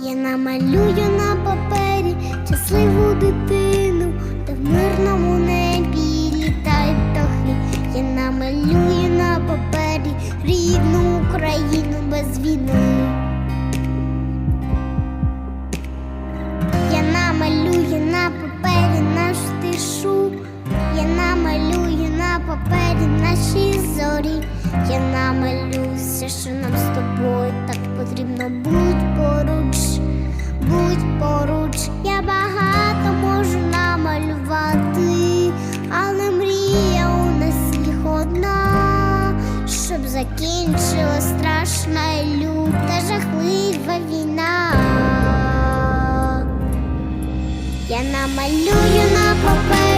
Я намалюю на папері щасливу дитину, та в мирному небі літають птахи. Я намалюю на папері рідну Україну без війни. Я намалюю на папері нашу тишу, я намалюю на папері наші зорі. Я намалюю все, що нам з тобою так потрібно. Будь щоб закінчилась страшна люта жахлива війна. Я намалюю на папері